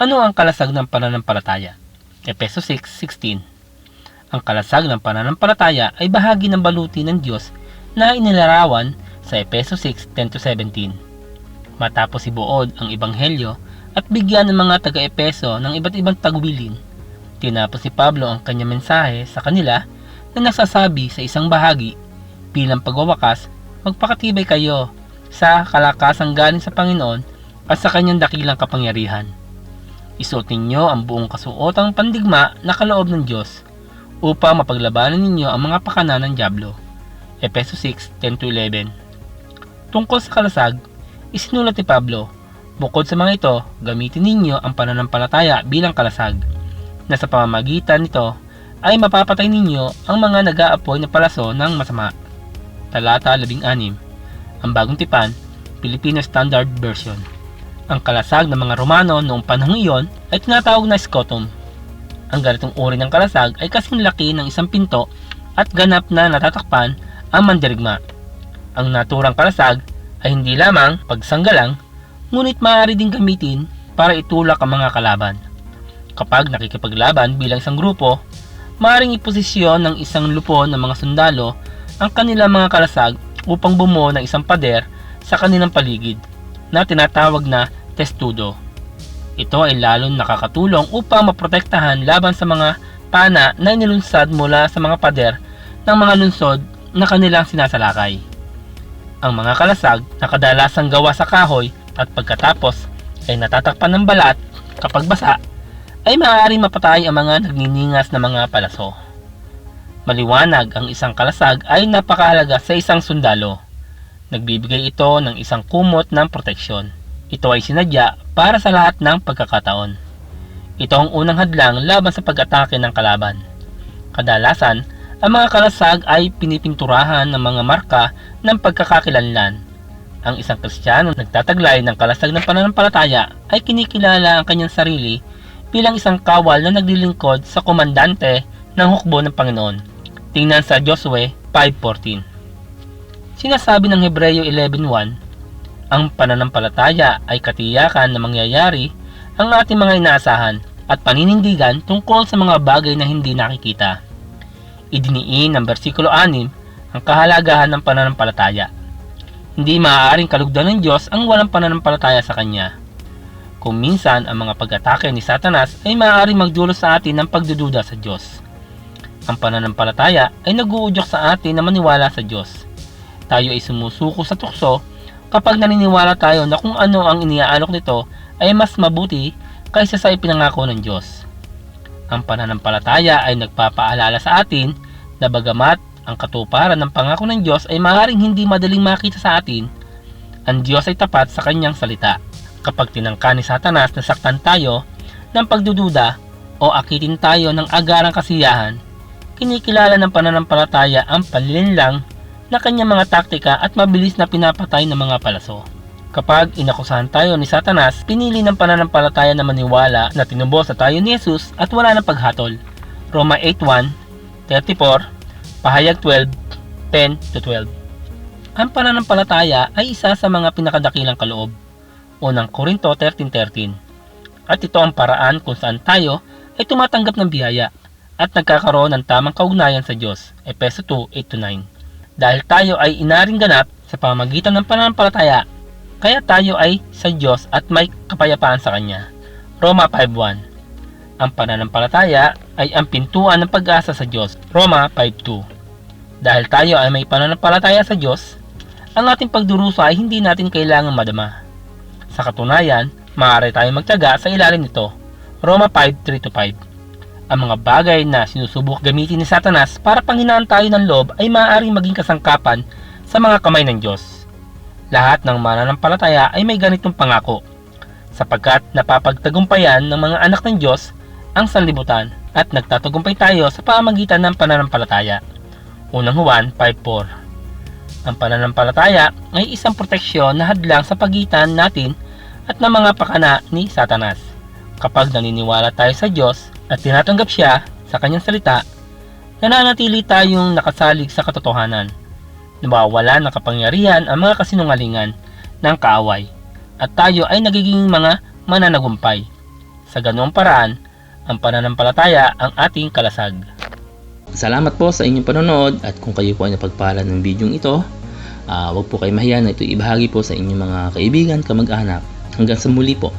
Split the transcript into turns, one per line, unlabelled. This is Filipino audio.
Ano ang kalasag ng pananampalataya? Epeso 6.16 Ang kalasag ng pananampalataya ay bahagi ng baluti ng Diyos na inilarawan sa Epeso 6.10-17. Matapos ibuod ang Ebanghelyo at bigyan ng mga taga-Epeso ng iba't ibang tagbilin, tinapos si Pablo ang kanyang mensahe sa kanila na nasasabi sa isang bahagi bilang pagwawakas, magpakatibay kayo sa kalakasang galing sa Panginoon at sa kanyang dakilang kapangyarihan. Isuot ninyo ang buong kasuotang pandigma na kaloob ng Diyos upang mapaglabanan ninyo ang mga pakana ng Diablo. Epeso 6:10-11 Tungkol sa kalasag, isinulat ni Pablo, bukod sa mga ito, gamitin ninyo ang pananampalataya bilang kalasag, na sa pamamagitan nito ay mapapatay ninyo ang mga nag-aapoy na palaso ng masama. Talata 16 Ang bagong tipan, Filipino Standard Version ang kalasag ng mga Romano noong panahong iyon ay tinatawag na scotum. Ang ganitong uri ng kalasag ay kasing laki ng isang pinto at ganap na natatakpan ang mandirigma. Ang naturang kalasag ay hindi lamang pagsanggalang, ngunit maaari ding gamitin para itulak ang mga kalaban. Kapag nakikipaglaban bilang isang grupo, maaaring iposisyon ng isang lupon ng mga sundalo ang kanilang mga kalasag upang bumuo ng isang pader sa kanilang paligid na tinatawag na testudo. Ito ay lalong nakakatulong upang maprotektahan laban sa mga pana na nilunsad mula sa mga pader ng mga lunsod na kanilang sinasalakay. Ang mga kalasag na kadalasang gawa sa kahoy at pagkatapos ay natatakpan ng balat kapag basa ay maaaring mapatay ang mga nagniningas na mga palaso. Maliwanag ang isang kalasag ay napakahalaga sa isang sundalo. Nagbibigay ito ng isang kumot ng proteksyon. Ito ay sinadya para sa lahat ng pagkakataon. Ito ang unang hadlang laban sa pag-atake ng kalaban. Kadalasan, ang mga kalasag ay pinipinturahan ng mga marka ng pagkakakilanlan. Ang isang kristyano nagtataglay ng kalasag ng pananampalataya ay kinikilala ang kanyang sarili bilang isang kawal na naglilingkod sa komandante ng hukbo ng Panginoon. Tingnan sa Josue 5.14 Sinasabi ng Hebreyo 11.1, ang pananampalataya ay katiyakan na mangyayari ang ating mga inaasahan at paninindigan tungkol sa mga bagay na hindi nakikita. Idiniin ng versikulo 6 ang kahalagahan ng pananampalataya. Hindi maaaring kalugdan ng Diyos ang walang pananampalataya sa Kanya. Kung minsan ang mga pag-atake ni Satanas ay maaaring magdulot sa atin ng pagdududa sa Diyos. Ang pananampalataya ay nag-uudyok sa atin na maniwala sa Diyos. Tayo ay sumusuko sa tukso kapag naniniwala tayo na kung ano ang iniaalok nito ay mas mabuti kaysa sa ipinangako ng Diyos. Ang pananampalataya ay nagpapaalala sa atin na bagamat ang katuparan ng pangako ng Diyos ay maaaring hindi madaling makita sa atin, ang Diyos ay tapat sa kanyang salita. Kapag tinangka ni Satanas na saktan tayo ng pagdududa o akitin tayo ng agarang kasiyahan, kinikilala ng pananampalataya ang panlilinlang na kanyang mga taktika at mabilis na pinapatay ng mga palaso. Kapag inakusahan tayo ni Satanas, pinili ng pananampalataya na maniwala na tinubos sa tayo ni Jesus at wala ng paghatol. Roma 8.1, 34, Pahayag 12, 10-12 Ang pananampalataya ay isa sa mga pinakadakilang kaloob. Unang Korinto 13.13 At ito ang paraan kung saan tayo ay tumatanggap ng biyaya at nagkakaroon ng tamang kaugnayan sa Diyos. Epeso 2.8-9 dahil tayo ay inaring ganap sa pamagitan ng pananampalataya, kaya tayo ay sa Diyos at may kapayapaan sa Kanya. Roma 5.1 Ang pananampalataya ay ang pintuan ng pag-asa sa Diyos. Roma 5.2 Dahil tayo ay may pananampalataya sa Diyos, ang ating pagdurusa ay hindi natin kailangang madama. Sa katunayan, maaari tayong magtaga sa ilalim nito. Roma 5.3-5 ang mga bagay na sinusubok gamitin ni Satanas para panghinaan tayo ng loob ay maaaring maging kasangkapan sa mga kamay ng Diyos. Lahat ng mananampalataya ay may ganitong pangako, sapagkat napapagtagumpayan ng mga anak ng Diyos ang sanlibutan at nagtatagumpay tayo sa pamagitan ng pananampalataya. Unang Juan 5.4 Ang pananampalataya ay isang proteksyon na hadlang sa pagitan natin at ng mga pakana ni Satanas. Kapag naniniwala tayo sa Diyos, at tinatanggap siya sa kanyang salita, nananatili tayong nakasalig sa katotohanan. Nawawala ng kapangyarihan ang mga kasinungalingan ng kaaway at tayo ay nagiging mga mananagumpay. Sa ganoong paraan, ang pananampalataya ang ating kalasag.
Salamat po sa inyong panonood at kung kayo po ay napagpala ng video ito, ah, huwag po kayo mahiya na ito ibahagi po sa inyong mga kaibigan, kamag-anak. Hanggang sa muli po.